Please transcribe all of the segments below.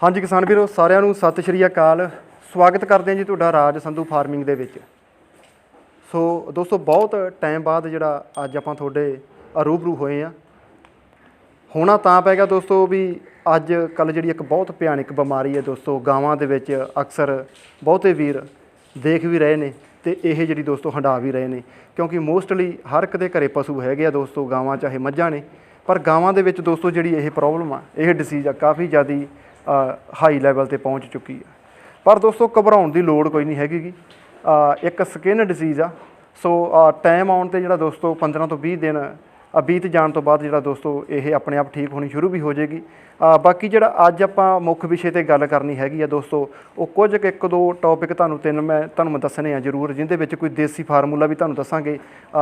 ਹਾਂਜੀ ਕਿਸਾਨ ਵੀਰੋ, ਸਾਰਿਆਂ ਨੂੰ ਸਤਿ ਸ਼੍ਰੀ ਅਕਾਲ। ਸਵਾਗਤ ਕਰਦੇ ਹਾਂ ਜੀ ਤੁਹਾਡਾ ਰਾਜ ਸੰਧੂ ਫਾਰਮਿੰਗ ਦੇ ਵਿੱਚ। ਸੋ ਦੋਸਤੋ, ਬਹੁਤ ਟਾਈਮ ਬਾਅਦ ਜਿਹੜਾ ਅੱਜ ਆਪਾਂ ਤੁਹਾਡੇ ਰੂਬਰੂ ਹੋਏ ਆ ਹੋਣਾ ਤਾਂ ਪੈ ਗਿਆ ਦੋਸਤੋ ਵੀ ਅੱਜ ਕੱਲ ਜਿਹੜੀ ਇੱਕ ਬਹੁਤ ਭਿਆਨਕ ਬਿਮਾਰੀ ਹੈ ਦੋਸਤੋ, ਗਾਵਾਂ ਦੇ ਵਿੱਚ ਅਕਸਰ ਬਹੁਤੇ ਵੀਰ ਦੇਖ ਵੀ ਰਹੇ ਨੇ ਤੇ ਇਹ ਜਿਹੜੀ ਦੋਸਤੋ ਹੰਡਾ ਵੀ ਰਹੇ ਨੇ। ਕਿਉਂਕਿ ਮੋਸਟਲੀ ਹਰ ਇੱਕ ਦੇ ਘਰੇ ਪਸ਼ੂ ਹੈਗੇ ਆ ਦੋਸਤੋ, ਗਾਵਾਂ ਚਾਹੇ ਮੱਝਾਂ ਨੇ। ਪਰ ਗਾਵਾਂ ਦੇ ਵਿੱਚ ਦੋਸਤੋ ਜਿਹੜੀ ਇਹ ਪ੍ਰੋਬਲਮ ਆ, ਇਹ ਡਿਸੀਜ਼ ਆ, ਕਾਫੀ ਜ਼ਿਆਦੀ ਹਾਈ ਲੈਵਲ ਤੇ ਪਹੁੰਚ ਚੁੱਕੀ ਆ। ਪਰ ਦੋਸਤੋ, ਘਬਰਾਉਣ ਦੀ ਲੋੜ ਕੋਈ ਨਹੀਂ ਹੈਗੀ ਇੱਕ ਸਕਿਨ ਡਿਸੀਜ਼ ਆ। ਸੋ ਟਾਈਮ ਆਉਣ ਤੇ ਜਿਹੜਾ ਦੋਸਤੋ 15 ਤੋਂ 20 ਦਿਨ ਬੀਤ ਜਾਣ ਤੋਂ ਬਾਅਦ ਜਿਹੜਾ ਦੋਸਤੋ, ਇਹ ਆਪਣੇ ਆਪ ਠੀਕ ਹੋਣੀ ਸ਼ੁਰੂ ਵੀ ਹੋ ਜਾਏਗੀ। ਬਾਕੀ ਜਿਹੜਾ ਅੱਜ ਆਪਾਂ ਮੁੱਖ ਵਿਸ਼ੇ ਤੇ ਗੱਲ ਕਰਨੀ ਹੈਗੀ ਆ ਦੋਸਤੋ, ਉਹ ਕੁਝ ਕੁ ਇੱਕ ਦੋ ਟੌਪਿਕ ਤੁਹਾਨੂੰ ਤਿੰਨ ਮੈਂ ਤੁਹਾਨੂੰ ਮੈਂ ਦੱਸਣੇ ਆ ਜ਼ਰੂਰ, ਜਿੰਦੇ ਵਿੱਚ ਕੋਈ ਦੇਸੀ ਫਾਰਮੂਲਾ ਵੀ ਤੁਹਾਨੂੰ ਦੱਸਾਂਗੇ।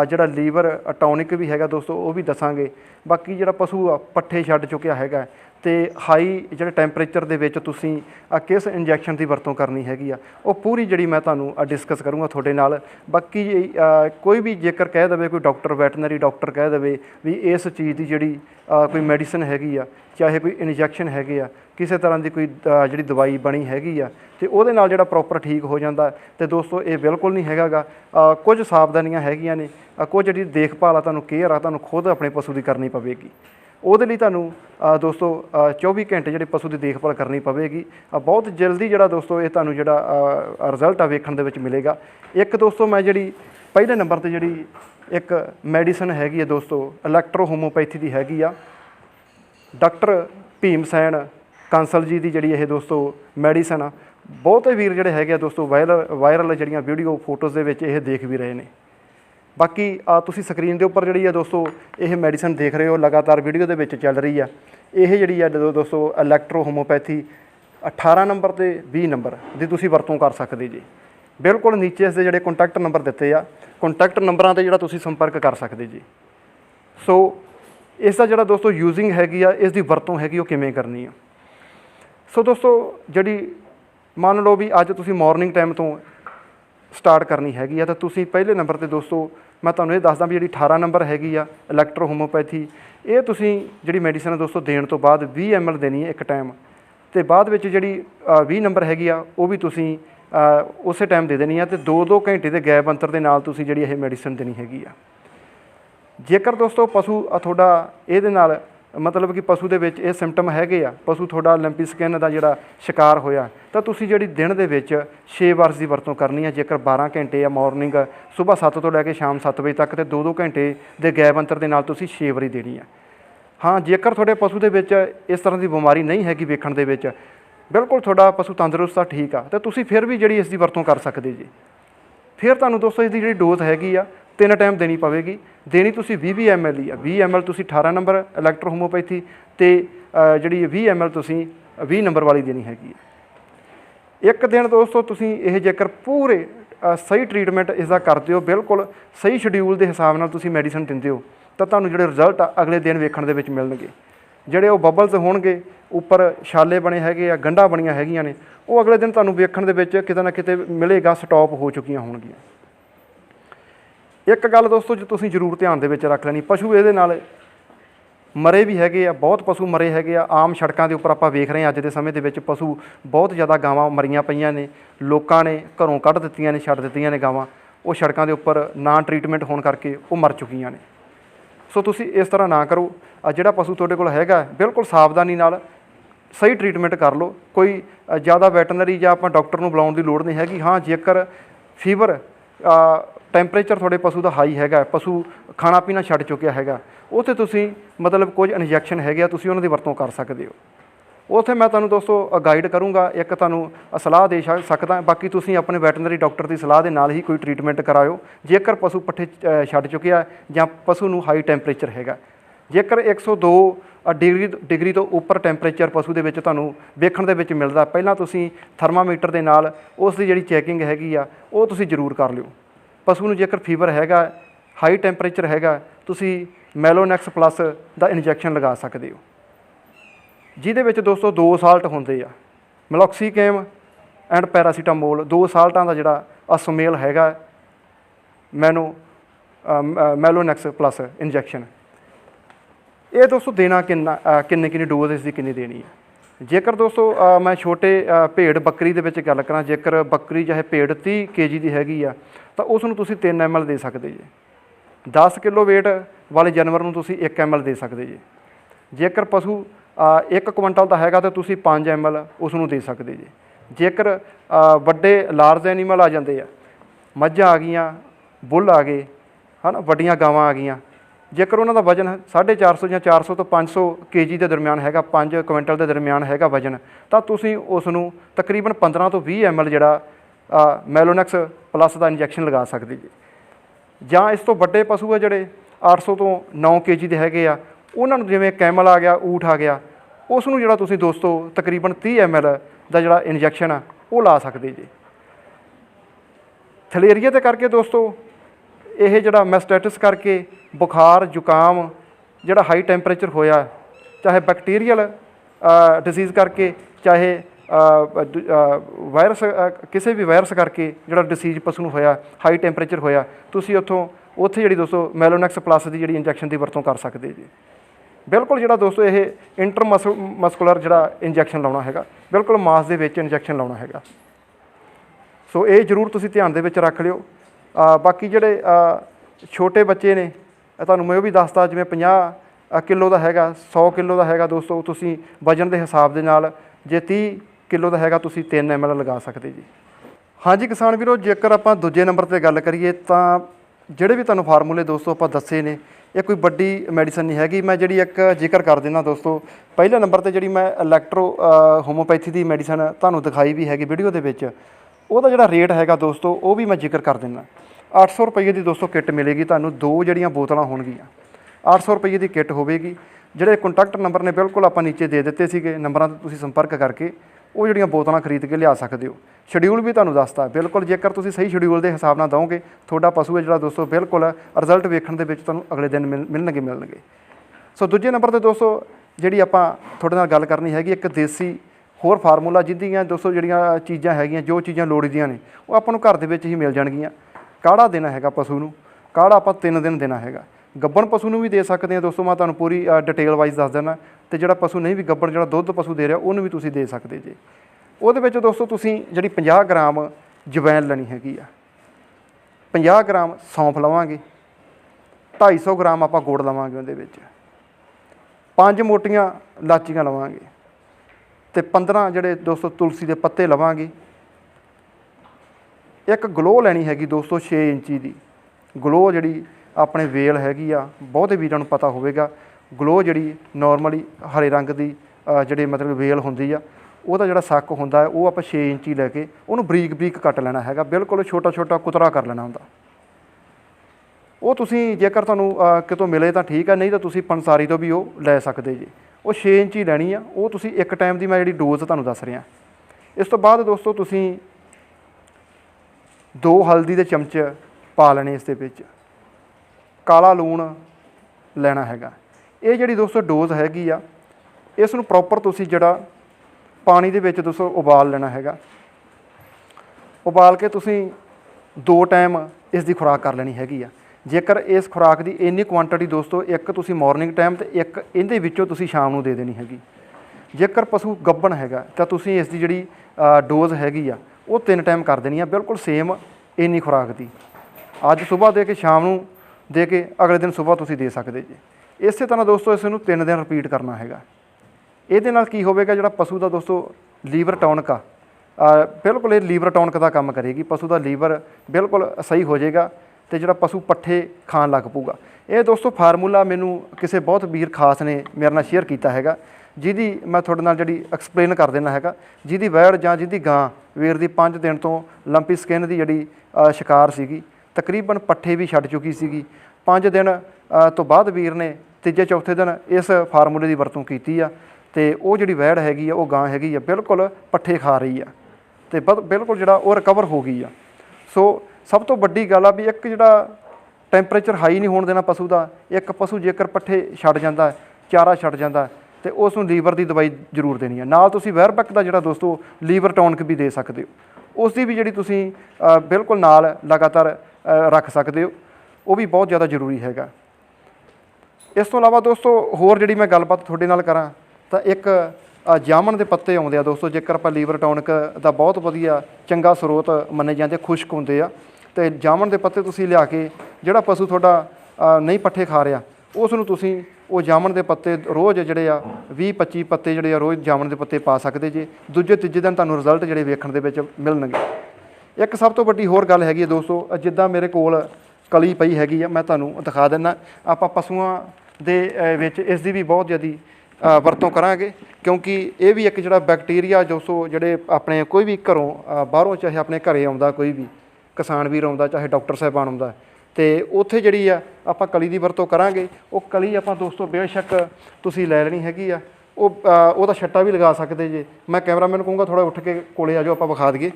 ਜਿਹੜਾ ਲੀਵਰ ਟੌਨਿਕ ਵੀ ਹੈਗਾ ਦੋਸਤੋ, ਉਹ ਵੀ ਦੱਸਾਂਗੇ। ਬਾਕੀ ਜਿਹੜਾ ਪਸ਼ੂ ਆ, ਪੱਠੇ ਛੱਡ ਚੁੱਕਿਆ ਹੈਗਾ। ਤੇ ਹਾਈ ਜਿਹੜੇ ਟੈਂਪਰੇਚਰ ਦੇ ਵਿੱਚ ਤੁਸੀਂ ਅ, ਕਿਸ ਇੰਜੈਕਸ਼ਨ ਦੀ ਵਰਤੋਂ ਕਰਨੀ ਹੈਗੀ ਆ ਉਹ ਪੂਰੀ ਜਿਹੜੀ ਮੈਂ ਤੁਹਾਨੂੰ ਡਿਸਕਸ ਕਰੂੰਗਾ ਤੁਹਾਡੇ ਨਾਲ। ਬਾਕੀ ਕੋਈ ਵੀ ਜੇਕਰ ਕਹਿ ਦੇਵੇ ਕੋਈ ਡਾਕਟਰ ਵੈਟਰਨਰੀ ਡਾਕਟਰ ਕਹਿ ਦੇਵੇ ਵੀ ਇਸ ਚੀਜ਼ ਦੀ ਜਿਹੜੀ ਕੋਈ ਮੈਡੀਸਨ ਹੈਗੀ ਆ ਚਾਹੇ ਕੋਈ ਇੰਜੈਕਸ਼ਨ ਹੈਗੇ ਆ ਕਿਸੇ ਤਰ੍ਹਾਂ ਦੀ ਕੋਈ ਜਿਹੜੀ ਦਵਾਈ ਬਣੀ ਹੈਗੀ ਆ ਤੇ ਉਹਦੇ ਨਾਲ ਜਿਹੜਾ ਪ੍ਰੋਪਰ ਠੀਕ ਹੋ ਜਾਂਦਾ ਤੇ ਦੋਸਤੋ ਇਹ ਬਿਲਕੁਲ ਨਹੀਂ ਹੈਗਾਗਾ। ਅ, ਕੁਝ ਸਾਵਧਾਨੀਆਂ ਹੈਗੀਆਂ ਨੇ ਕੁਝ ਜਿਹੜੀ ਦੇਖਭਾਲ ਆ ਤੁਹਾਨੂੰ ਕੇਅਰ ਆ ਤੁਹਾਨੂੰ ਖੁਦ ਆਪਣੇ ਪਸ਼ੂ ਦੀ ਕਰਨੀ ਪਵੇਗੀ। ਉਹਦੇ ਲਈ ਤੁਹਾਨੂੰ ਦੋਸਤੋ ਅ, 24 ਘੰਟੇ ਜਿਹੜੇ ਪਸ਼ੂ ਦੀ ਦੇਖਭਾਲ ਕਰਨੀ ਪਵੇਗੀ। ਬਹੁਤ ਜਲਦੀ ਜਿਹੜਾ ਦੋਸਤੋ ਇਹ ਤੁਹਾਨੂੰ ਜਿਹੜਾ ਰਿਜ਼ਲਟ ਆ ਵੇਖਣ ਦੇ ਵਿੱਚ ਮਿਲੇਗਾ। ਇੱਕ ਦੋਸਤੋ ਮੈਂ ਜਿਹੜੀ ਪਹਿਲੇ ਨੰਬਰ ਤੇ ਜਿਹੜੀ ਇੱਕ ਮੈਡੀਸਨ ਹੈਗੀ ਹੈ ਦੋਸਤੋ ਇਲੈਕਟ੍ਰੋ ਹੋਮੋਪੈਥੀ ਦੀ ਹੈਗੀ ਆ। ਡਾਕਟਰ ਭੀਮ ਸੈਨ ਕਾਂਸਲ ਜੀ ਦੀ ਜਿਹੜੀ ਇਹ ਦੋਸਤੋ ਮੈਡੀਸਨ ਆ। ਬਹੁਤੇ ਵੀਰ ਜਿਹੜੇ ਹੈਗੇ ਆ ਦੋਸਤੋ ਵਾਇਰਲ ਵਾਇਰਲ ਜਿਹੜੀਆਂ ਵੀਡੀਓ ਫੋਟੋਜ਼ ਦੇ ਵਿੱਚ ਇਹ ਦੇਖ ਵੀ ਰਹੇ ਨੇ। ਬਾਕੀ ਤੁਸੀਂ ਸਕਰੀਨ ਦੇ ਉੱਪਰ ਜਿਹੜੀ ਆ ਦੋਸਤੋ, ਇਹ ਮੈਡੀਸਨ ਦੇਖ ਰਹੇ ਹੋ, ਲਗਾਤਾਰ ਵੀਡੀਓ ਦੇ ਵਿੱਚ ਚੱਲ ਰਹੀ ਆ। ਇਹ ਜਿਹੜੀ ਆ ਦੋ- ਦੋਸਤੋ ਇਲੈਕਟ੍ਰੋ ਹੋਮੋਪੈਥੀ 18 ਨੰਬਰ ਤੇ 20 ਨੰਬਰ ਦੀ ਤੁਸੀਂ ਵਰਤੋਂ ਕਰ ਸਕਦੇ ਜੀ। ਬਿਲਕੁਲ ਨੀਚੇ ਇਸ ਦੇ ਜਿਹੜੇ ਕੰਟੈਕਟ ਨੰਬਰ ਦਿੱਤੇ ਆ ਕੰਟੈਕਟ ਨੰਬਰਾਂ ਤੇ ਜਿਹੜਾ ਤੁਸੀਂ ਸੰਪਰਕ ਕਰ ਸਕਦੇ ਜੀ। ਸੋ ਇਸ ਦਾ ਜਿਹੜਾ ਦੋਸਤੋ ਯੂਜ਼ਿੰਗ ਹੈਗੀ ਆ, ਇਸ ਦੀ ਵਰਤੋਂ ਹੈਗੀ, ਉਹ ਕਿਵੇਂ ਕਰਨੀ ਆ? ਸੋ ਦੋਸਤੋ, ਜਿਹੜੀ ਮੰਨ ਲਓ ਵੀ ਅੱਜ ਤੁਸੀਂ ਮਾਰਨਿੰਗ ਟਾਈਮ ਤੋਂ ਸਟਾਰਟ ਕਰਨੀ ਹੈਗੀ ਆ, ਤਾਂ ਤੁਸੀਂ ਪਹਿਲੇ ਨੰਬਰ ਤੇ ਦੋਸਤੋ ਮੈਂ ਤੁਹਾਨੂੰ ਇਹ ਦੱਸਦਾ ਵੀ ਜਿਹੜੀ 18 ਨੰਬਰ ਹੈਗੀ ਆ ਇਲੈਕਟ੍ਰੋ ਹੋਮੋਪੈਥੀ ਇਹ ਤੁਸੀਂ ਜਿਹੜੀ ਮੈਡੀਸਨ ਦੋਸਤੋ ਦੇਣ ਤੋਂ ਬਾਅਦ 20 ml ਦੇਣੀ ਹੈ ਇੱਕ ਟਾਈਮ ਤੇ ਬਾਅਦ ਵਿੱਚ ਜਿਹੜੀ ਅ, 20 ਨੰਬਰ ਹੈਗੀ ਆ ਉਹ ਵੀ ਤੁਸੀਂ ਉਸੇ ਟਾਈਮ ਦੇ ਦੇਣੀ ਆ ਤੇ 2-2 ਘੰਟੇ ਦੇ ਗੈਪ ਅੰਤਰ ਦੇ ਨਾਲ ਤੁਸੀਂ ਜਿਹੜੀ ਇਹ ਮੈਡੀਸਨ ਦੇਣੀ ਹੈਗੀ ਆ। ਜੇਕਰ ਦੋਸਤੋ ਪਸ਼ੂ ਤੁਹਾਡਾ ਇਹਦੇ ਨਾਲ ਮਤਲਬ ਕਿ ਪਸ਼ੂ ਦੇ ਵਿੱਚ ਇਹ ਸਿੰਪਟਮ ਹੈਗੇ ਆ। ਪਸ਼ੂ ਤੁਹਾਡਾ ਲੰਪੀ ਸਕਿਨ ਦਾ ਜਿਹੜਾ ਸ਼ਿਕਾਰ ਹੋਇਆ, ਤਾਂ ਤੁਸੀਂ ਜਿਹੜੀ ਦਿਨ ਦੇ ਵਿੱਚ 6 ਵਾਰ ਦੀ ਵਰਤੋਂ ਕਰਨੀ ਹੈ ਜੇਕਰ 12 ਘੰਟੇ ਆ ਮਾਰਨਿੰਗ ਸਵੇਰ 7 ਤੋਂ ਲੈ ਕੇ ਸ਼ਾਮ 7 ਵਜੇ ਤੱਕ ਤੇ 2-2 ਘੰਟੇ ਦੇ ਗੈਪ ਅੰਤਰ ਦੇ ਨਾਲ ਤੁਸੀਂ 6 ਵਾਰੀ ਦੇਣੀ ਆ। ਹਾਂ, ਜੇਕਰ ਤੁਹਾਡੇ ਪਸ਼ੂ ਦੇ ਵਿੱਚ ਇਸ ਤਰ੍ਹਾਂ ਦੀ ਬਿਮਾਰੀ ਨਹੀਂ ਹੈਗੀ ਵੇਖਣ ਦੇ ਵਿੱਚ, ਬਿਲਕੁਲ ਤੁਹਾਡਾ ਪਸ਼ੂ ਤੰਦਰੁਸਤ ਆ, ਠੀਕ ਆ, ਤਾਂ ਤੁਸੀਂ ਫਿਰ ਵੀ ਜਿਹੜੀ ਇਸ ਦੀ ਵਰਤੋਂ ਕਰ ਸਕਦੇ ਜੀ। ਫਿਰ ਤੁਹਾਨੂੰ ਦੋਸਤੋ ਇਸ ਦੀ ਜਿਹੜੀ ਡੋਜ਼ ਹੈਗੀ ਆ ਤਿੰਨ ਟਾਈਮ ਦੇਣੀ ਪਵੇਗੀ। ਦੇਣੀ ਤੁਸੀਂ 20 20 ml ਹੀ ਆ 20 ml ਤੁਸੀਂ 18 ਨੰਬਰ ਇਲੈਕਟ੍ਰੋ ਹੋਮੋਪੈਥੀ ਤੇ ਅ, ਜਿਹੜੀ 20 ml ਤੁਸੀਂ 20 ਨੰਬਰ ਵਾਲੀ ਦੇਣੀ ਹੈਗੀ ਆ ਇੱਕ ਦਿਨ ਦੋਸਤੋ ਤੁਸੀਂ ਇਹ ਜੇਕਰ ਪੂਰੇ ਸਹੀ ਟ੍ਰੀਟਮੈਂਟ ਇਸ ਦਾ ਕਰਦੇ ਹੋ ਬਿਲਕੁਲ ਸਹੀ ਸ਼ਡਿਊਲ ਦੇ ਹਿਸਾਬ ਨਾਲ ਤੁਸੀਂ ਮੈਡੀਸਨ ਦਿੰਦੇ ਹੋ ਤਾਂ ਤੁਹਾਨੂੰ ਜਿਹੜੇ ਰਿਜ਼ਲਟ ਆ ਅਗਲੇ ਦਿਨ ਵੇਖਣ ਦੇ ਵਿੱਚ ਮਿਲਣਗੇ। ਜਿਹੜੇ ਉਹ ਬਬਲਸ ਹੋਣਗੇ ਉੱਪਰ ਛਾਲੇ ਬਣੇ ਹੈਗੇ ਆ ਗੰਢਾਂ ਬਣੀਆਂ ਹੈਗੀਆਂ ਨੇ ਉਹ ਅਗਲੇ ਦਿਨ ਤੁਹਾਨੂੰ ਵੇਖਣ ਦੇ ਵਿੱਚ ਕਿਤੇ ਨਾ ਕਿਤੇ ਮਿਲੇਗਾ ਸਟਾਪ ਹੋ ਚੁੱਕੀਆਂ ਹੋਣਗੀਆਂ। ਇੱਕ ਗੱਲ ਦੋਸਤੋ ਜੇ ਤੁਸੀਂ ਜ਼ਰੂਰ ਧਿਆਨ ਦੇ ਵਿੱਚ ਰੱਖ ਲੈਣੀ, ਪਸ਼ੂ ਇਹਦੇ ਨਾਲ ਮਰੇ ਵੀ ਹੈਗੇ ਆ, ਬਹੁਤ ਪਸ਼ੂ ਮਰੇ ਹੈਗੇ ਆ, ਆਮ ਸੜਕਾਂ ਦੇ ਉੱਪਰ ਆਪਾਂ ਵੇਖ ਰਹੇ ਹਾਂ ਅੱਜ ਦੇ ਸਮੇਂ ਦੇ ਵਿੱਚ ਪਸ਼ੂ ਬਹੁਤ ਜ਼ਿਆਦਾ ਗਾਵਾਂ ਮਰੀਆਂ ਪਈਆਂ ਨੇ, ਲੋਕਾਂ ਨੇ ਘਰੋਂ ਕੱਢ ਦਿੱਤੀਆਂ ਨੇ, ਛੱਡ ਦਿੱਤੀਆਂ ਨੇ ਗਾਵਾਂ, ਉਹ ਸੜਕਾਂ ਦੇ ਉੱਪਰ ਨਾ ਟ੍ਰੀਟਮੈਂਟ ਹੋਣ ਕਰਕੇ ਉਹ ਮਰ ਚੁੱਕੀਆਂ ਨੇ। ਸੋ ਤੁਸੀਂ ਇਸ ਤਰ੍ਹਾਂ ਨਾ ਕਰੋ ਆ ਜਿਹੜਾ ਪਸ਼ੂ ਤੁਹਾਡੇ ਕੋਲ ਹੈਗਾ, ਬਿਲਕੁਲ ਸਾਵਧਾਨੀ ਨਾਲ ਸਹੀ ਟ੍ਰੀਟਮੈਂਟ ਕਰ ਲਓ, ਕੋਈ ਜ਼ਿਆਦਾ ਵੈਟਰਨਰੀ ਜਾਂ ਆਪਾਂ ਡਾਕਟਰ ਨੂੰ ਬੁਲਾਉਣ ਦੀ ਲੋੜ ਨਹੀਂ ਹੈਗੀ। ਹਾਂ, ਜੇਕਰ ਫੀਵਰ ਟੈਂਪਰੇਚਰ ਤੁਹਾਡੇ ਪਸ਼ੂ ਦਾ ਹਾਈ ਹੈਗਾ ਪਸ਼ੂ ਖਾਣਾ ਪੀਣਾ ਛੱਡ ਚੁੱਕਿਆ ਹੈਗਾ ਉੱਥੇ ਤੁਸੀਂ ਮਤਲਬ ਕੁਝ ਇੰਜੈਕਸ਼ਨ ਹੈਗੇ ਆ ਤੁਸੀਂ ਉਹਨਾਂ ਦੀ ਵਰਤੋਂ ਕਰ ਸਕਦੇ ਹੋ। ਉੱਥੇ ਮੈਂ ਤੁਹਾਨੂੰ ਦੋਸਤੋ ਗਾਈਡ ਕਰੂੰਗਾ ਇੱਕ ਤੁਹਾਨੂੰ ਸਲਾਹ ਦੇ ਸਕਦਾ ਬਾਕੀ ਤੁਸੀਂ ਆਪਣੇ ਵੈਟਰਨਰੀ ਡਾਕਟਰ ਦੀ ਸਲਾਹ ਦੇ ਨਾਲ ਹੀ ਕੋਈ ਟ੍ਰੀਟਮੈਂਟ ਕਰਾਇਓ। ਜੇਕਰ ਪਸ਼ੂ ਪੱਠੇ ਛੱਡ ਚੁੱਕਿਆ ਜਾਂ ਪਸ਼ੂ ਨੂੰ ਹਾਈ ਟੈਂਪਰੇਚਰ ਹੈਗਾ। ਜੇਕਰ 102 ਅ, ਡਿਗਰੀ ਡਿਗਰੀ ਤੋਂ ਉੱਪਰ ਟੈਂਪਰੇਚਰ ਪਸ਼ੂ ਦੇ ਵਿੱਚ ਤੁਹਾਨੂੰ ਵੇਖਣ ਦੇ ਵਿੱਚ ਮਿਲਦਾ ਪਹਿਲਾਂ ਤੁਸੀਂ ਥਰਮਾਮੀਟਰ ਦੇ ਨਾਲ ਉਸ ਦੀ ਜਿਹੜੀ ਚੈਕਿੰਗ ਹੈਗੀ ਆ ਉਹ ਤੁਸੀਂ ਜ਼ਰੂਰ ਕਰ ਲਿਓ। ਪਸ਼ੂ ਨੂੰ ਜੇਕਰ ਫੀਵਰ ਹੈਗਾ ਹਾਈ ਟੈਂਪਰੇਚਰ ਹੈਗਾ ਤੁਸੀਂ ਮੈਲੋਨੈਕਸ ਪਲੱਸ ਦਾ ਇੰਜੈਕਸ਼ਨ ਲਗਾ ਸਕਦੇ ਹੋ। ਜਿਹਦੇ ਵਿੱਚ ਦੋਸਤੋ ਦੋ ਸਾਲਟ ਹੁੰਦੇ ਆ ਮਲੋਕਸੀਕੇਮ ਐਂਡ ਪੈਰਾਸੀਟਾਮੋਲ ਦੋ ਸਾਲਟਾਂ ਦਾ ਜਿਹੜਾ ਅਸਮੇਲ ਹੈਗਾ ਮੈਨੋ ਮੈਲੋਨੈਕਸ ਪਲੱਸ ਇੰਜੈਕਸ਼ਨ ਇਹ ਦੋਸਤੋ ਦੇਣਾ ਕਿੰਨਾ ਅ, ਕਿੰਨੇ ਕਿੰਨੀ ਡੋਜ਼ ਇਸ ਦੀ ਕਿੰਨੀ ਦੇਣੀ ਹੈ ਜੇਕਰ ਦੋਸਤੋ ਮੈਂ ਛੋਟੇ ਅ, ਭੇਡ ਬੱਕਰੀ ਦੇ ਵਿੱਚ ਗੱਲ ਕਰਾਂ ਜੇਕਰ ਬੱਕਰੀ ਚਾਹੇ ਭੇਡ 30 ਕੇਜੀ ਦੀ ਹੈਗੀ ਆ ਤਾਂ ਉਸ ਨੂੰ ਤੁਸੀਂ 3 ml ਦੇ ਸਕਦੇ ਜੀ। 10 ਕਿਲੋ weight ਵਾਲੇ ਜਾਨਵਰ ਨੂੰ ਤੁਸੀਂ 1 ml ਦੇ ਸਕਦੇ ਜੀ। ਜੇਕਰ ਪਸ਼ੂ 1 ਕੁਇੰਟਲ ਦਾ ਹੈਗਾ ਤਾਂ ਤੁਸੀਂ 5 ml ਉਸ ਨੂੰ ਦੇ ਸਕਦੇ ਜੀ। ਜੇਕਰ ਵੱਡੇ ਲਾਰਜ ਐਨੀਮਲ ਆ ਜਾਂਦੇ ਆ, ਮੱਝਾਂ ਆ ਗਈਆਂ, ਬੁੱਲ ਆ ਗਏ, ਹਨ, ਵੱਡੀਆਂ ਗਾਵਾਂ ਆ ਗਈਆਂ, ਜੇਕਰ ਉਹਨਾਂ ਦਾ ਵਜਨ 450 ਜਾਂ 400 ਤੋਂ 500 ਕੇਜੀ ਦੇ ਦਰਮਿਆਨ ਹੈਗਾ 5 ਕੁਇੰਟਲ ਦੇ ਦਰਮਿਆਨ ਹੈਗਾ ਵਜਨ, ਤਾਂ ਤੁਸੀਂ ਉਸ ਨੂੰ ਤਕਰੀਬਨ 15 ਤੋਂ 20 ml ਜਿਹੜਾ ਮੈਲੋਨੈਕਸ ਪਲੱਸ ਦਾ ਇੰਜੈਕਸ਼ਨ ਲਗਾ ਸਕਦੇ ਜੀ। ਜਾਂ ਇਸ ਤੋਂ ਵੱਡੇ ਪਸ਼ੂ ਆ ਜਿਹੜੇ 800 ਤੋਂ 9 ਕੇਜੀ ਦੇ ਹੈਗੇ ਆ, ਉਹਨਾਂ ਨੂੰ ਜਿਵੇਂ ਕੈਮਲ ਆ ਗਿਆ, ਊਠ ਆ ਗਿਆ, ਉਸ ਨੂੰ ਜਿਹੜਾ ਤੁਸੀਂ ਦੋਸਤੋ ਤਕਰੀਬਨ 30 ml ਦਾ ਜਿਹੜਾ ਇੰਜੈਕਸ਼ਨ ਆ, ਉਹ ਲਾ ਸਕਦੇ ਜੀ। ਥਲੇਰੀਆ ਦੇ ਕਰਕੇ ਦੋਸਤੋ, ਇਹ ਜਿਹੜਾ ਮੈਸਟੈਟਿਸ ਕਰਕੇ ਬੁਖਾਰ, ਜ਼ੁਕਾਮ ਜਿਹੜਾ ਹਾਈ ਟੈਂਪਰੇਚਰ ਹੋਇਆ, ਚਾਹੇ ਬੈਕਟੀਰੀਅਲ ਡਿਜੀਜ਼ ਕਰਕੇ, ਚਾਹੇ ਵਾਇਰਸ ਕਿਸੇ ਵੀ ਵਾਇਰਸ ਕਰਕੇ ਜਿਹੜਾ ਡਿਸੀਜ਼ ਪਸ਼ੂ ਨੂੰ ਹੋਇਆ ਹਾਈ ਟੈਂਪਰੇਚਰ ਹੋਇਆ, ਤੁਸੀਂ ਉੱਥੋਂ, ਉੱਥੇ ਜਿਹੜੀ ਦੋਸਤੋ ਮੈਲੋਨੈਕਸ ਪਲੱਸ ਦੀ ਜਿਹੜੀ ਇੰਜੈਕਸ਼ਨ ਦੀ ਵਰਤੋਂ ਕਰ ਸਕਦੇ ਜੀ। ਬਿਲਕੁਲ ਜਿਹੜਾ ਦੋਸਤੋ ਇਹ ਇੰਟਰ ਮਸਕੂਲਰ ਜਿਹੜਾ ਇੰਜੈਕਸ਼ਨ ਲਾਉਣਾ ਹੈਗਾ, ਬਿਲਕੁਲ ਮਾਸ ਦੇ ਵਿੱਚ ਇੰਜੈਕਸ਼ਨ ਲਾਉਣਾ ਹੈਗਾ। ਸੋ ਇਹ ਜ਼ਰੂਰ ਤੁਸੀਂ ਧਿਆਨ ਦੇ ਵਿੱਚ ਰੱਖ ਲਿਓ। ਬਾਕੀ ਜਿਹੜੇ ਛੋਟੇ ਬੱਚੇ ਨੇ ਤੁਹਾਨੂੰ ਮੈਂ ਉਹ ਵੀ ਦੱਸਦਾ, ਜਿਵੇਂ 50 ਕਿਲੋ ਦਾ ਹੈਗਾ 100 ਕਿਲੋ ਦਾ ਹੈਗਾ ਦੋਸਤੋ, ਤੁਸੀਂ ਵਜਨ ਦੇ ਹਿਸਾਬ ਦੇ ਨਾਲ, ਜੇ 30 ਕਿਲੋ ਦਾ ਹੈਗਾ, ਤੁਸੀਂ 3 ml ਲਗਾ ਸਕਦੇ ਜੀ। ਹਾਂਜੀ ਕਿਸਾਨ ਵੀਰੋ, ਜੇਕਰ ਆਪਾਂ ਦੂਜੇ ਨੰਬਰ ਤੇ ਗੱਲ ਕਰੀਏ, ਤਾਂ ਜਿਹੜੇ ਵੀ ਤੁਹਾਨੂੰ ਫਾਰਮੂਲੇ ਦੋਸਤੋ ਆਪਾਂ ਦੱਸੇ ਨੇ, ਇਹ ਕੋਈ ਵੱਡੀ ਮੈਡੀਸਨ ਨਹੀਂ ਹੈਗੀ। ਮੈਂ ਜਿਹੜੀ ਇੱਕ ਜ਼ਿਕਰ ਕਰ ਦਿੰਦਾ ਦੋਸਤੋ, ਪਹਿਲੇ ਨੰਬਰ ਤੇ ਜਿਹੜੀ ਮੈਂ ਇਲੈਕਟ੍ਰੋ ਹੋਮੋਪੈਥੀ ਦੀ ਮੈਡੀਸਨ ਤੁਹਾਨੂੰ ਦਿਖਾਈ ਵੀ ਹੈਗੀ ਵੀਡੀਓ ਦੇ ਵਿੱਚ, ਉਹਦਾ ਜਿਹੜਾ ਰੇਟ ਹੈਗਾ ਦੋਸਤੋ, ਉਹ ਵੀ ਮੈਂ ਜ਼ਿਕਰ ਕਰ ਦਿੰਦਾ। 800 ਰੁਪਏ ਦੀ ਦੋਸਤੋ ਕਿੱਟ ਮਿਲੇਗੀ, ਤੁਹਾਨੂੰ ਦੋ ਜਿਹੜੀਆਂ ਬੋਤਲਾਂ ਹੋਣਗੀਆਂ। 800 ਰੁਪਏ ਦੀ ਕਿੱਟ ਹੋਵੇਗੀ, ਜਿਹੜੇ ਕੰਟੈਕਟ ਨੰਬਰ ਨੇ, ਬਿਲਕੁਲ ਆਪਾਂ ਨੀਚੇ ਦੇ ਦਿੱਤੇ ਸੀਗੇ, ਨੰਬਰਾਂ ਤੇ ਤੁਸੀਂ ਸੰਪਰਕ ਕਰਕੇ ਉਹ ਜਿਹੜੀਆਂ ਬੋਤਲਾਂ ਖਰੀਦ ਕੇ ਲਿਆ ਸਕਦੇ ਹੋ। ਸ਼ਡਿਊਲ ਵੀ ਤੁਹਾਨੂੰ ਦੱਸਤਾ। ਬਿਲਕੁਲ, ਜੇਕਰ ਤੁਸੀਂ ਸਹੀ ਸ਼ਡਿਊਲ ਦੇ ਹਿਸਾਬ ਨਾਲ ਦਵੋਗੇ ਤੁਹਾਡਾ ਪਸ਼ੂ ਹੈ ਜਿਹੜਾ ਦੋਸਤੋ, ਬਿਲਕੁਲ ਰਿਜ਼ਲਟ ਵੇਖਣ ਦੇ ਵਿੱਚ ਤੁਹਾਨੂੰ ਅਗਲੇ ਦਿਨ ਮਿਲ- ਮਿਲਣਗੇ ਮਿਲਣਗੇ। ਸੋ ਦੂਜੇ ਨੰਬਰ ਤੇ ਦੋਸਤੋ, ਜਿਹੜੀ ਆਪਾਂ ਤੁਹਾਡੇ ਨਾਲ ਗੱਲ ਕਰਨੀ ਹੈਗੀ, ਇੱਕ ਦੇਸੀ ਹੋਰ ਫਾਰਮੂਲਾ ਜਿਹਦੀਆਂ ਦੋਸਤੋ ਜਿਹੜੀਆਂ ਚੀਜ਼ਾਂ ਹੈਗੀਆਂ, ਜੋ ਚੀਜ਼ਾਂ ਲੋੜੀਦੀਆਂ ਨੇ, ਉਹ ਆਪਾਂ ਨੂੰ ਘਰ ਦੇ ਵਿੱਚ ਹੀ ਮਿਲ ਜਾਣਗੀਆਂ। ਕਾੜਾ ਦੇਣਾ ਹੈਗਾ ਪਸ਼ੂ ਨੂੰ? ਕਾੜਾ ਆਪਾਂ 3 ਦਿਨ ਦੇਣਾ ਹੈਗਾ? ਗੱਬਣ ਪਸ਼ੂ ਨੂੰ ਵੀ ਦੇ ਸਕਦੇ ਆ ਦੋਸਤੋ, ਮੈਂ ਤੁਹਾਨੂੰ ਪੂਰੀ ਡਿਟੇਲ ਵਾਈਜ਼ ਦੱਸ ਦਿੰਦਾ। ਤੇ ਜਿਹੜਾ ਪਸ਼ੂ ਨਹੀਂ ਵੀ ਗੱਬਣ, ਜਿਹੜਾ ਦੁੱਧ ਪਸ਼ੂ ਦੇ ਰਿਹਾ, ਉਹਨੂੰ ਵੀ ਤੁਸੀਂ ਦੇ ਸਕਦੇ ਜੇ। ਉਹਦੇ ਵਿੱਚ ਦੋਸਤੋ, ਤੁਸੀਂ ਜਿਹੜੀ 50 ਗ੍ਰਾਮ ਜਵੈਨ ਲੈਣੀ ਹੈਗੀ ਆ। 50 ਗ੍ਰਾਮ ਸੌਂਫ ਲਵਾਂਗੇ। 250 ਗ੍ਰਾਮ ਆਪਾਂ ਗੁੜ ਲਵਾਂਗੇ ਉਹਦੇ ਵਿੱਚ। ਪੰਜ ਮੋਟੀਆਂ ਲਾਚੀਆਂ ਲਵਾਂਗੇ। ਤੇ 15 ਜਿਹੜੇ ਦੋਸਤੋ, ਤੁਲਸੀ ਦੇ ਪੱਤੇ ਲਵਾਂਗੇ। ਇੱਕ ਗਲੋ ਲੈਣੀ ਹੈਗੀ ਦੋਸਤੋ 6 ਇੰਚੀ ਦੀ। ਗਲੋ ਜਿਹੜੀ ਆਪਣੇ ਵੇਲ ਹੈਗੀ ਆ, ਬਹੁਤੇ ਵੀਰਾਂ ਨੂੰ ਪਤਾ ਹੋਵੇਗਾ। ਗਲੋ ਜਿਹੜੀ ਨਾਰਮਲੀ ਹਰੇ ਰੰਗ ਦੀ ਜਿਹੜੇ ਮਤਲਬ ਵੇਲ ਹੁੰਦੀ ਆ, ਉਹਦਾ ਜਿਹੜਾ ਸੱਕ ਹੁੰਦਾ ਉਹ ਆਪਾਂ 6 ਇੰਚੀ ਲੈ ਕੇ ਉਹਨੂੰ ਬਰੀਕ ਬਰੀਕ ਕੱਟ ਲੈਣਾ ਹੈਗਾ। ਬਿਲਕੁਲ ਛੋਟਾ ਛੋਟਾ ਕੁਤਰਾ ਕਰ ਲੈਣਾ ਹੁੰਦਾ। ਉਹ ਤੁਸੀਂ ਜੇਕਰ ਤੁਹਾਨੂੰ ਕਿਤੋਂ ਮਿਲੇ ਤਾਂ ਠੀਕ ਆ, ਨਹੀਂ ਤਾਂ ਤੁਸੀਂ ਪੰਸਾਰੀ ਤੋਂ ਵੀ ਉਹ ਲੈ ਸਕਦੇ ਜੀ। ਉਹ 6 ਇੰਚੀ ਲੈਣੀ ਆ, ਉਹ ਤੁਸੀਂ ਇੱਕ ਟਾਈਮ ਦੀ ਮੈਂ ਜਿਹੜੀ ਡੋਜ਼ ਤੁਹਾਨੂੰ ਦੱਸ ਰਿਹਾ। ਇਸ ਤੋਂ ਬਾਅਦ ਦੋਸਤੋ ਤੁਸੀਂ ਦੋ ਹਲਦੀ ਦੇ ਚਮਚ ਪਾ ਲੈਣੇ ਇਸ ਦੇ ਵਿੱਚ। ਕਾਲਾ ਲੂਣ ਲੈਣਾ ਹੈਗਾ। ਇਹ ਜਿਹੜੀ ਦੋਸਤੋ ਡੋਜ਼ ਹੈਗੀ ਆ, ਇਸ ਨੂੰ ਪ੍ਰੋਪਰ ਤੁਸੀਂ ਜਿਹੜਾ ਪਾਣੀ ਦੇ ਵਿੱਚ ਦੋਸਤੋ ਉਬਾਲ ਲੈਣਾ ਹੈਗਾ। ਉਬਾਲ ਕੇ ਤੁਸੀਂ ਦੋ ਟਾਈਮ ਇਸ ਦੀ ਖੁਰਾਕ ਕਰ ਲੈਣੀ ਹੈਗੀ ਆ। ਜੇਕਰ ਇਸ ਖੁਰਾਕ ਦੀ ਇੰਨੀ ਕੁਆਂਟੀਟੀ ਦੋਸਤੋ, ਇੱਕ ਤੁਸੀਂ ਮਾਰਨਿੰਗ ਟਾਈਮ ਤੇ ਇੱਕ ਇਹਦੇ ਵਿੱਚੋਂ ਤੁਸੀਂ ਸ਼ਾਮ ਨੂੰ ਦੇ ਦੇਣੀ ਹੈਗੀ। ਜੇਕਰ ਪਸ਼ੂ ਗੱਬਣ ਹੈਗਾ, ਤਾਂ ਤੁਸੀਂ ਇਸ ਦੀ ਜਿਹੜੀ ਡੋਜ਼ ਹੈਗੀ ਆ, ਉਹ ਤਿੰਨ ਟਾਈਮ ਕਰ ਦੇਣੀ ਆ, ਬਿਲਕੁਲ ਸੇਮ ਇੰਨੀ ਖੁਰਾਕ ਦੀ। ਅੱਜ ਸਵੇਰ ਦੇ ਕੇ ਸ਼ਾਮ ਨੂੰ ਦੇ ਕੇ ਅਗਲੇ ਦਿਨ ਸਵੇਰ ਤੁਸੀਂ ਦੇ ਸਕਦੇ ਜੀ। ਇਸੇ ਤਰ੍ਹਾਂ ਦੋਸਤੋ, ਇਸ ਨੂੰ ਤਿੰਨ ਦਿਨ ਰਿਪੀਟ ਕਰਨਾ ਹੈਗਾ। ਇਹਦੇ ਨਾਲ ਕੀ ਹੋਵੇਗਾ, ਜਿਹੜਾ ਪਸ਼ੂ ਦਾ ਦੋਸਤੋ, ਲੀਵਰ ਟੌਨਕ ਆ ਬਿਲਕੁਲ ਇਹ ਲੀਵਰ ਟੌਨਕ ਦਾ ਕੰਮ ਕਰੇਗੀ। ਪਸ਼ੂ ਦਾ ਲੀਵਰ ਬਿਲਕੁਲ ਸਹੀ ਹੋ ਜਾਏਗਾ ਤੇ ਜਿਹੜਾ ਪਸ਼ੂ ਪੱਠੇ ਖਾਣ ਲੱਗ ਪਊਗਾ। ਇਹ ਦੋਸਤੋ, ਫਾਰਮੂਲਾ ਮੈਨੂੰ ਕਿਸੇ ਬਹੁਤ ਵੀਰ ਖਾਸ ਨੇ ਮੇਰੇ ਨਾਲ ਸ਼ੇਅਰ ਕੀਤਾ ਹੈਗਾ, ਜਿਹਦੀ ਮੈਂ ਤੁਹਾਡੇ ਨਾਲ ਜਿਹੜੀ ਐਕਸਪਲੇਨ ਕਰ ਦੇਣਾ ਹੈਗਾ, ਜਿਹਦੀ ਵੈੜ ਜਾਂ ਜਿਹਦੀ ਗਾਂ, ਵੀਰ ਦੀ 5 ਦਿਨ ਤੋਂ ਲੰਪੀ ਸਕਿਨ ਦੀ ਜਿਹੜੀ ਸ਼ਿਕਾਰ ਸੀਗੀ ਤਕਰੀਬਨ ਪੱਠੇ ਵੀ ਛੱਡ ਚੁੱਕੀ ਸੀਗੀ। 5 ਦਿਨ ਤੋਂ ਬਾਅਦ ਵੀਰ ਨੇ ਤੀਜੇ ਚੌਥੇ ਦਿਨ ਇਸ ਫਾਰਮੂਲੇ ਦੀ ਵਰਤੋਂ ਕੀਤੀ ਆ ਤੇ ਉਹ ਜਿਹੜੀ ਵੈੜ ਹੈਗੀ ਆ ਉਹ ਗਾਂ ਹੈਗੀ ਆ ਬਿਲਕੁਲ ਪੱਠੇ ਖਾ ਰਹੀ ਆ ਤੇ ਬਦ- ਬਿਲਕੁਲ ਜਿਹੜਾ ਉਹ ਰਿਕਵਰ ਹੋ ਗਈ ਆ। ਸੋ ਸਭ ਤੋਂ ਵੱਡੀ ਗੱਲ ਆ ਵੀ ਇੱਕ ਜਿਹੜਾ ਟੈਂਪਰੇਚਰ ਹਾਈ ਨਹੀਂ ਹੋਣ ਦੇਣਾ ਪਸ਼ੂ ਦਾ ਇੱਕ ਪਸ਼ੂ ਜੇਕਰ ਪੱਠੇ ਛੱਡ ਜਾਂਦਾ ਚਾਰਾ ਛੱਡ ਜਾਂਦਾ ਹੈ, ਤੇ ਉਸ ਨੂੰ ਲੀਵਰ ਦੀ ਦਵਾਈ ਜ਼ਰੂਰ ਦੇਣੀ ਆ। ਨਾਲ ਤੁਸੀਂ ਵੈਰਬੈਕ ਦਾ ਜਿਹੜਾ ਦੋਸਤੋ ਲੀਵਰ ਟੌਨਕ ਵੀ ਦੇ ਸਕਦੇ ਹੋ। ਉਸ ਦੀ ਵੀ ਜਿਹੜੀ ਤੁਸੀਂ ਬਿਲਕੁਲ ਨਾਲ ਲਗਾਤਾਰ ਰੱਖ ਸਕਦੇ ਹੋ। ਉਹ ਵੀ ਬਹੁਤ ਜ਼ਿਆਦਾ ਜ਼ਰੂਰੀ ਹੈਗਾ। ਇਸ ਤੋਂ ਇਲਾਵਾ ਦੋਸਤੋ, ਹੋਰ ਜਿਹੜੀ ਮੈਂ ਗੱਲਬਾਤ ਤੁਹਾਡੇ ਨਾਲ ਕਰਾਂ, ਤਾਂ ਇੱਕ ਜਾਮਣ ਦੇ ਪੱਤੇ ਆਉਂਦੇ ਆ ਦੋਸਤੋ, ਜੇਕਰ ਆਪਾਂ ਲੀਵਰ ਟੌਨਿਕ ਦਾ ਬਹੁਤ ਵਧੀਆ ਚੰਗਾ ਸਰੋਤ ਮੰਨੇ ਜਾਂਦੇ, ਖੁਸ਼ਕ ਹੁੰਦੇ ਆ। ਤੇ ਜਾਮਣ ਦੇ ਪੱਤੇ ਤੁਸੀਂ ਲਿਆ ਕੇ, ਜਿਹੜਾ ਪਸ਼ੂ ਤੁਹਾਡਾ ਨਹੀਂ ਪੱਠੇ ਖਾ ਰਿਹਾ, ਉਸ ਨੂੰ ਤੁਸੀਂ ਉਹ ਜਾਮਣ ਦੇ ਪੱਤੇ ਰੋਜ਼ ਜਿਹੜੇ ਆ 20 25 ਪੱਤੇ ਜਿਹੜੇ ਆ, ਰੋਜ਼ ਜਾਮਣ ਦੇ ਪੱਤੇ ਪਾ ਸਕਦੇ ਜੇ। ਦੂਜੇ, ਤੀਜੇ ਦਿਨ ਤੁਹਾਨੂੰ ਰਿਜ਼ਲਟ ਜਿਹੜੇ ਵੇਖਣ ਦੇ ਵਿੱਚ ਮਿਲਣਗੇ। ਇੱਕ ਸਭ ਤੋਂ ਵੱਡੀ ਹੋਰ ਗੱਲ ਹੈਗੀ ਹੈ ਦੋਸਤੋ ਜਿੱਦਾਂ ਮੇਰੇ ਕੋਲ ਕਲੀ ਪਈ ਹੈਗੀ ਆ, ਮੈਂ ਤੁਹਾਨੂੰ ਦਿਖਾ ਦਿੰਦਾ। ਆਪਾਂ ਪਸ਼ੂਆਂ ਦੇ ਵਿੱਚ ਇਸ ਦੀ ਵੀ ਬਹੁਤ ਜ਼ਿਆਦੀ ਵਰਤੋਂ ਕਰਾਂਗੇ, ਕਿਉਂਕਿ ਇਹ ਵੀ ਇੱਕ ਜਿਹੜਾ ਬੈਕਟੀਰੀਆ ਜੋ ਸੋ ਜਿਹੜੇ ਆਪਣੇ ਕੋਈ ਵੀ ਘਰੋਂ ਬਾਹਰੋਂ ਚਾਹੇ ਆਪਣੇ ਘਰੇ ਆਉਂਦਾ, ਕੋਈ ਵੀ ਕਿਸਾਨ ਵੀਰ ਆਉਂਦਾ, ਚਾਹੇ ਡਾਕਟਰ ਸਾਹਿਬਾਨ ਆਉਂਦਾ, ਤੇ ਉੱਥੇ ਜਿਹੜੀ ਆ, ਆਪਾਂ ਕਲੀ ਦੀ ਵਰਤੋਂ ਕਰਾਂਗੇ। ਉਹ ਕਲੀ ਆਪਾਂ ਦੋਸਤੋ, ਬੇਸ਼ੱਕ ਤੁਸੀਂ ਲੈ ਲੈਣੀ ਹੈਗੀ ਆ। ਉਹ ਉਹਦਾ ਛੱਟਾ ਵੀ ਲਗਾ ਸਕਦੇ ਜੇ। ਮੈਂ ਕੈਮਰਾਮੈਨ ਕਹੂੰਗਾ ਥੋੜਾ ਉੱਠ ਕੇ ਕੋਲੇ ਆ ਜਾਓ, ਆਪਾਂ ਵਿਖਾ ਦਈਏ।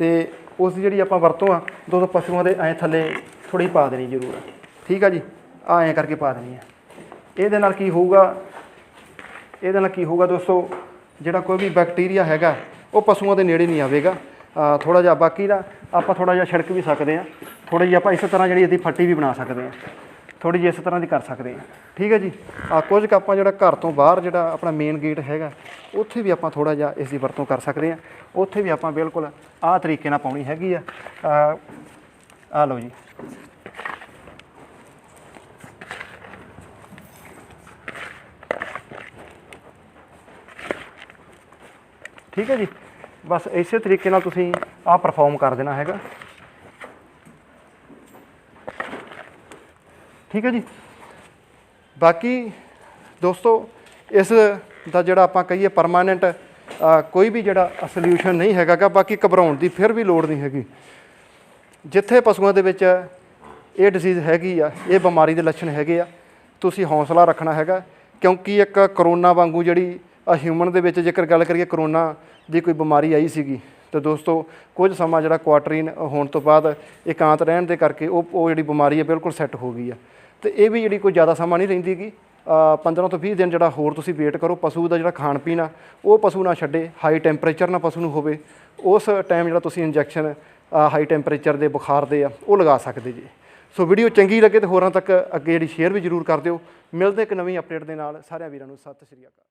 ਤੇ ਉਸ ਦੀ ਜਿਹੜੀ ਆਪਾਂ ਵਰਤੋਂ ਆ, ਦੋ ਦੋ ਪਸ਼ੂਆਂ ਦੇ ਐਂ ਥੱਲੇ ਥੋੜੀ ਪਾ ਦੇਣੀ ਜ਼ਰੂਰ ਆ। ਠੀਕ ਆ ਜੀ? ਆ ਐਂ ਕਰਕੇ ਪਾ ਦੇਣੀ ਆ। ਇਹਦੇ ਨਾਲ ਕੀ ਹੋਊਗਾ? ਇਹਦੇ ਨਾਲ ਕੀ ਹੋਊਗਾ ਦੋਸਤੋ? ਜਿਹੜਾ ਕੋਈ ਵੀ ਬੈਕਟੀਰੀਆ ਹੈਗਾ, ਉਹ ਪਸ਼ੂਆਂ ਦੇ ਨੇੜੇ ਨਹੀਂ ਆਵੇਗਾ। ਥੋੜਾ ਜਿਹਾ ਬਾਕੀ ਦਾ ਆਪਾਂ ਥੋੜਾ ਜਿਹਾ ਛਿੜਕ ਵੀ ਸਕਦੇ ਆ। ਥੋੜੀ ਜਿਹੀ ਆਪਾਂ ਇਸ ਤਰ੍ਹਾਂ ਜਿਹੜੀ ਇਹਦੀ ਫੱਟੀ ਵੀ ਬਣਾ ਸਕਦੇ ਆ। ਥੋੜੀ ਜਿਹੀ ਇਸ ਤਰ੍ਹਾਂ ਦੀ ਕਰ ਸਕਦੇ ਆ ਠੀਕ ਹੈ ਜੀ? ਆ ਕੁਝ ਕੁ ਆਪਾਂ ਜਿਹੜਾ ਘਰ ਤੋਂ ਬਾਹਰ ਜਿਹੜਾ ਆਪਣਾ ਮੇਨ ਗੇਟ ਹੈਗਾ, ਉੱਥੇ ਵੀ ਆਪਾਂ ਥੋੜਾ ਜਿਹਾ ਇਸ ਦੀ ਵਰਤੋਂ ਕਰ ਸਕਦੇ ਆ ਉੱਥੇ ਵੀ ਆਪਾਂ ਬਿਲਕੁਲ ਆਹ ਤਰੀਕੇ ਨਾਲ ਪਾਉਣੀ ਹੈਗੀ ਆ। ਆ ਲਓ ਜੀ। ਠੀਕ ਹੈ ਜੀ? ਬਸ ਇਸੇ ਤਰੀਕੇ ਨਾਲ ਤੁਸੀਂ ਆਹ ਪਰਫਾਰਮ ਕਰ ਦੇਣਾ ਹੈਗਾ। ਠੀਕ ਹੈ ਜੀ। ਬਾਕੀ ਦੋਸਤੋ, ਇਸ ਦਾ ਜਿਹੜਾ ਆਪਾਂ ਕਹੀਏ ਪਰਮਾਨੈਂਟ ਕੋਈ ਵੀ ਜਿਹੜਾ ਸੋਲੂਸ਼ਨ ਨਹੀਂ ਹੈਗਾ ਬਾਕੀ ਘਬਰਾਉਣ ਦੀ ਫਿਰ ਵੀ ਲੋੜ ਨਹੀਂ ਹੈਗੀ। ਜਿੱਥੇ ਪਸ਼ੂਆਂ ਦੇ ਵਿੱਚ ਇਹ ਡਿਸੀਜ਼ ਹੈਗੀ ਆ, ਇਹ ਬਿਮਾਰੀ ਦੇ ਲੱਛਣ ਹੈਗੇ ਆ, ਤੁਸੀਂ ਹੌਸਲਾ ਰੱਖਣਾ ਹੈਗਾ, ਕਿਉਂਕਿ ਇੱਕ ਕਰੋਨਾ ਵਾਂਗੂ ਜਿਹੜੀ ਹਿਊਮਨ ਦੇ ਵਿੱਚ ਜੇਕਰ ਗੱਲ ਕਰੀਏ ਕਰੋਨਾ ਦੀ ਕੋਈ ਬਿਮਾਰੀ ਆਈ ਸੀਗੀ ਤੇ ਦੋਸਤੋ, ਕੁਝ ਸਮਾਂ ਜਿਹੜਾ ਕੁਆਟਰੀਨ ਹੋਣ ਤੋਂ ਬਾਅਦ ਇਕਾਂਤ ਰਹਿਣ ਦੇ ਕਰਕੇ ਉਹ ਉਹ ਜਿਹੜੀ ਬਿਮਾਰੀ ਹੈ ਬਿਲਕੁਲ ਸੈੱਟ ਹੋ ਗਈ ਆ। ਤੇ ਇਹ ਵੀ ਜਿਹੜੀ ਕੋਈ ਜ਼ਿਆਦਾ ਸਮਾਂ ਨਹੀਂ ਰਹਿੰਦੀਗੀ 15 ਤੋਂ 20 ਦਿਨ ਜਿਹੜਾ ਹੋਰ ਤੁਸੀਂ ਵੇਟ ਕਰੋ, ਪਸ਼ੂ ਦਾ ਜਿਹੜਾ ਖਾਣ ਪੀਣ ਆ, ਉਹ ਪਸ਼ੂ ਨਾ ਛੱਡੇ ਹਾਈ ਟੈਂਪਰੇਚਰ ਨਾ ਪਸ਼ੂ ਨੂੰ ਹੋਵੇ, ਉਸ ਟਾਈਮ ਜਿਹੜਾ ਤੁਸੀਂ ਇੰਜੈਕਸ਼ਨ ਹਾਈ ਟੈਂਪਰੇਚਰ ਦੇ ਬੁਖਾਰ ਦੇ ਆ, ਉਹ ਲਗਾ ਸਕਦੇ ਜੀ। ਸੋ ਵੀਡੀਓ ਚੰਗੀ ਲੱਗੇ ਤੇ ਹੋਰਾਂ ਤੱਕ ਅੱਗੇ ਜਿਹੜੀ ਸ਼ੇਅਰ ਵੀ ਜ਼ਰੂਰ ਕਰ ਦਿਓ। ਮਿਲਦੇ ਇੱਕ ਨਵੀਂ ਅਪਡੇਟ ਦੇ ਨਾਲ। ਸਾਰਿਆਂ ਵੀਰਾਂ ਨੂੰ ਸਤਿ ਸ਼੍ਰੀ ਅਕਾਲ।